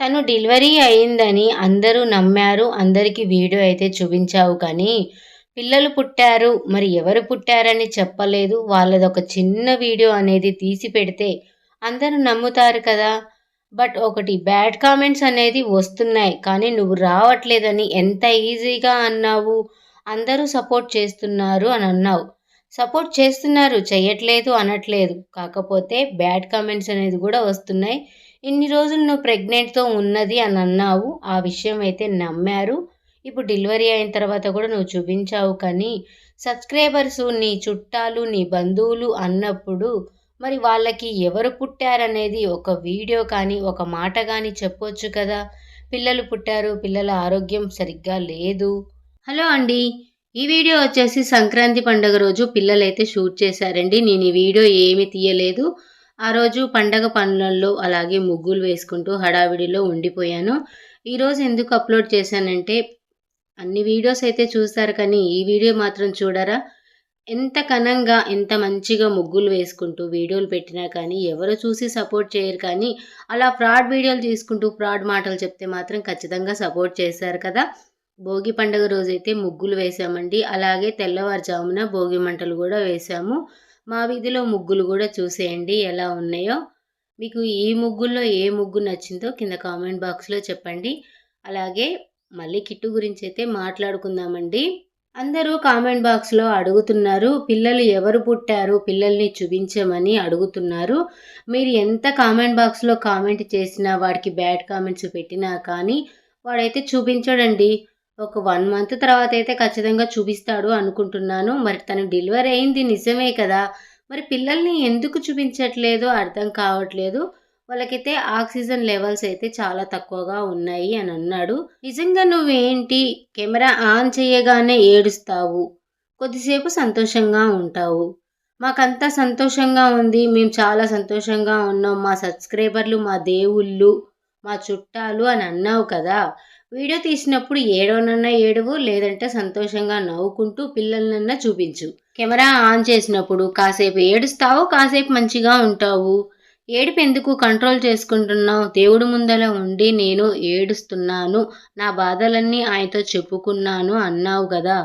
తను డెలివరీ అయిందని అందరూ నమ్మారు. అందరికీ వీడియో అయితే చూపించావు కానీ పిల్లలు పుట్టారు. మరి ఎవరు పుట్టారని చెప్పలేదు. వాళ్ళది ఒక చిన్న వీడియో అనేది తీసి పెడితే అందరూ నమ్ముతారు కదా. బట్ ఒకటి బ్యాడ్ కామెంట్స్ అనేది వస్తున్నాయి. కానీ నువ్వు రావట్లేదని ఎంత ఈజీగా అన్నావు? అందరూ సపోర్ట్ చేస్తున్నారు అని అన్నావు. సపోర్ట్ చేస్తున్నారు చేయట్లేదు అనట్లేదు. కాకపోతే బ్యాడ్ కామెంట్స్ అనేది కూడా వస్తున్నాయి. ఇన్ని రోజులు నువ్వు ప్రెగ్నెంట్తో ఉన్నది అని అన్నావు. ఆ విషయం అయితే నమ్మారు. ఇప్పుడు డెలివరీ అయిన తర్వాత కూడా నువ్వు చూపించావు కానీ సబ్స్క్రైబర్స్ నీ చుట్టాలు నీ బంధువులు అన్నప్పుడు మరి వాళ్ళకి ఎవరు పుట్టారనేది ఒక వీడియో కానీ ఒక మాట కానీ చెప్పొచ్చు కదా. పిల్లలు పుట్టారు పిల్లల ఆరోగ్యం సరిగ్గా లేదు. హలో అండి. ఈ వీడియో వచ్చేసి సంక్రాంతి పండుగ రోజు పిల్లలైతే షూట్ చేశారండి. నేను ఈ వీడియో ఏమీ తీయలేదు. ఆ రోజు పండగ పనులలో అలాగే ముగ్గులు వేసుకుంటూ హడావిడిలో ఉండిపోయాను. ఈరోజు ఎందుకు అప్లోడ్ చేశానంటే అన్ని వీడియోస్ అయితే చూస్తారు కానీ ఈ వీడియో మాత్రం చూడరా? ఎంత ఘనంగా ఎంత మంచిగా ముగ్గులు వేసుకుంటూ వీడియోలు పెట్టినా కానీ ఎవరు చూసి సపోర్ట్ చేయరు కానీ అలా ఫ్రాడ్ వీడియోలు తీసుకుంటూ ఫ్రాడ్ మాటలు చెప్తే మాత్రం ఖచ్చితంగా సపోర్ట్ చేశారు కదా? భోగి పండుగ రోజైతే ముగ్గులు వేసామండి అలాగే తెల్లవారుజామున భోగి మంటలు కూడా వేసాము మా వీధిలో ముగ్గులు కూడా చూసేయండి ఎలా ఉన్నాయో. మీకు ఈ ముగ్గుల్లో ఏ ముగ్గు నచ్చిందో కింద కామెంట్ బాక్స్లో చెప్పండి. అలాగే మళ్ళీ కిట్టు గురించి అయితే మాట్లాడుకుందామండి. అందరూ కామెంట్ బాక్స్లో అడుగుతున్నారు పిల్లలు ఎవరు పుట్టారు పిల్లల్ని చూపించమని అడుగుతున్నారు. మీరు ఎంత కామెంట్ బాక్స్లో కామెంట్ చేసినా వాడికి బ్యాడ్ కామెంట్స్ పెట్టినా కానీ వాడైతే చూపించడండి. ఒక వన్ మంత్ తర్వాత అయితే ఖచ్చితంగా చూపిస్తాడు అనుకుంటున్నాను. మరి తను డెలివరీ అయింది నిజమే కదా? మరి పిల్లల్ని ఎందుకు చూపించట్లేదో? అర్థం కావట్లేదు. వాళ్ళకైతే ఆక్సిజన్ లెవెల్స్ అయితే చాలా తక్కువగా ఉన్నాయి అని అన్నాడు. నిజంగా నువ్వేంటి? కెమెరా ఆన్ చేయగానే ఏడుస్తావు. కొద్దిసేపు సంతోషంగా ఉంటావు. మాకంతా సంతోషంగా ఉంది. మేము చాలా సంతోషంగా ఉన్నాం. మా సబ్స్క్రైబర్లు మా దేవుళ్ళు మా చుట్టాలు అని అన్నావు కదా? వీడియో తీసినప్పుడు ఏడోనన్నా ఏడువు లేదంటే సంతోషంగా నవ్వుకుంటూ పిల్లలనన్నా చూపించు. కెమెరా ఆన్ చేసినప్పుడు కాసేపు ఏడుస్తావు కాసేపు మంచిగా ఉంటావు. ఏడుపు ఎందుకు కంట్రోల్ చేసుకుంటున్నావు? దేవుడు ముందల ఉండి నేను ఏడుస్తున్నాను. నా బాధలన్నీ ఆయనతో చెప్పుకున్నాను అన్నావు కదా.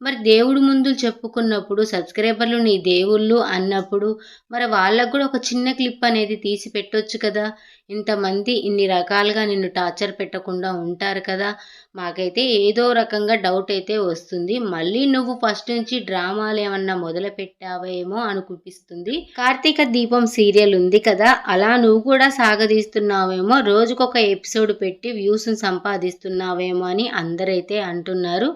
మరి దేవుడు ముందు చెప్పుకున్నప్పుడు సబ్స్క్రైబర్లు నీ దేవుళ్ళు అన్నప్పుడు మరి వాళ్ళకు కూడా ఒక చిన్న క్లిప్ అనేది తీసి పెట్టొచ్చు కదా. ఇంతమంది ఇన్ని రకాలుగా నిన్ను టార్చర్ పెట్టకుండా ఉంటారు కదా. మాకైతే ఏదో రకంగా డౌట్ అయితే వస్తుంది. మళ్ళీ నువ్వు ఫస్ట్ నుంచి డ్రామాలు ఏమన్నా మొదలు పెట్టావేమో అనుకుపిస్తుంది కార్తీక దీపం సీరియల్ ఉంది కదా. అలా నువ్వు కూడా సాగదీస్తున్నావేమో రోజుకొక ఎపిసోడ్ పెట్టి వ్యూస్ని సంపాదిస్తున్నావేమో అని అందరైతే అంటున్నారు.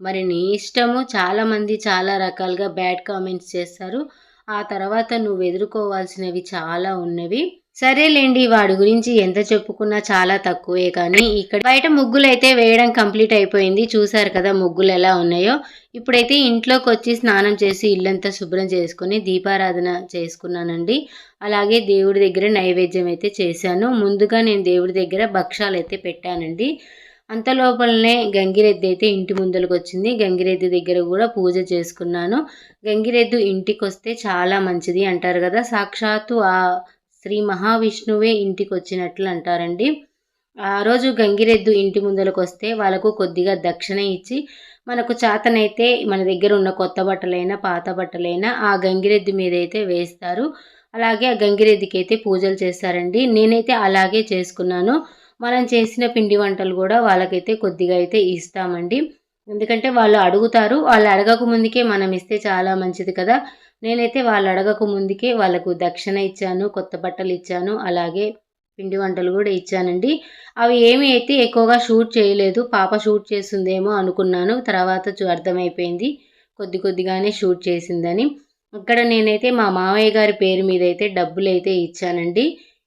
మరి నీ ఇష్టము చాలామంది చాలా రకాలుగా బ్యాడ్ కామెంట్స్ చేస్తారు. ఆ తర్వాత నువ్వు ఎదుర్కోవాల్సినవి చాలా ఉన్నవి. సరేలేండి వాడి గురించి ఎంత చెప్పుకున్నా చాలా తక్కువే కానీ ఇక్కడ బయట ముగ్గులు అయితే వేయడం కంప్లీట్ అయిపోయింది. చూసారు కదా ముగ్గులు ఎలా ఉన్నాయో. ఇప్పుడైతే ఇంట్లోకి వచ్చి స్నానం చేసి ఇల్లంతా శుభ్రం చేసుకుని దీపారాధన చేసుకున్నానండి. అలాగే దేవుడి దగ్గర నైవేద్యం అయితే చేశాను. ముందుగా నేను దేవుడి దగ్గర భక్షాలు అయితే పెట్టానండి. అంత లోపలనే గంగిరెద్దు అయితే ఇంటి ముందరకు వచ్చింది గంగిరెద్దు దగ్గర కూడా పూజ చేసుకున్నాను. గంగిరెద్దు ఇంటికి వస్తే చాలా మంచిది అంటారు కదా. సాక్షాత్తు ఆ శ్రీ మహావిష్ణువే ఇంటికి వచ్చినట్లు అంటారండి. ఆ రోజు గంగిరెద్దు ఇంటి ముందరకు వస్తే వాళ్ళకు కొద్దిగా దక్షిణ ఇచ్చి మనకు చేతనైతే మన దగ్గర ఉన్న కొత్త బట్టలైనా పాత బట్టలైనా ఆ గంగిరెద్దు మీద అయితే వేస్తారు. అలాగే ఆ గంగిరెద్దుకి అయితే పూజలు చేస్తారండి. నేనైతే అలాగే చేసుకున్నాను. మనం చేసిన పిండి వంటలు కూడా వాళ్ళకైతే కొద్దిగా అయితే ఇస్తామండి. ఎందుకంటే వాళ్ళు అడుగుతారు వాళ్ళు అడగక ముందుకే మనం ఇస్తే చాలా మంచిది కదా. నేనైతే వాళ్ళు అడగక ముందుకే వాళ్ళకు దక్షిణ ఇచ్చాను కొత్త బట్టలు ఇచ్చాను అలాగే పిండి వంటలు కూడా ఇచ్చానండి. అవి ఏమి అయితే ఎక్కువగా షూట్ చేయలేదు. పాప షూట్ చేసిందేమో అనుకున్నాను. తర్వాత అర్థమైపోయింది. కొద్ది కొద్దిగానే షూట్ చేసిందని. ఇక్కడ నేనైతే మా మావయ్య గారి పేరు మీద అయితే డబ్బులు అయితే ఇచ్చానండి.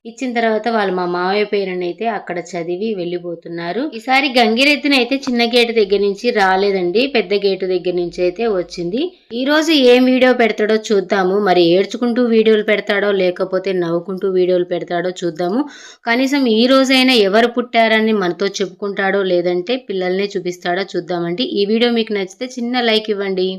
ఇచ్చిన తర్వాత వాళ్ళు మా మావయ్య పేరుని అయితే అక్కడ చదివి వెళ్ళిపోతున్నారు. ఈసారి గంగిరెద్దున అయితే చిన్న గేటు దగ్గర నుంచి రాలేదండి. పెద్ద గేటు దగ్గర నుంచి అయితే వచ్చింది. ఈ రోజు ఏం వీడియో పెడతాడో చూద్దాము. మరి ఏడ్చుకుంటూ వీడియోలు పెడతాడో లేకపోతే నవ్వుకుంటూ వీడియోలు పెడతాడో చూద్దాము. కనీసం ఈ రోజైనా ఎవరు పుట్టారని మనతో చెప్పుకుంటాడో లేదంటే పిల్లల్ని చూపిస్తాడో చూద్దామండి. ఈ వీడియో మీకు నచ్చితే చిన్న లైక్ ఇవ్వండి.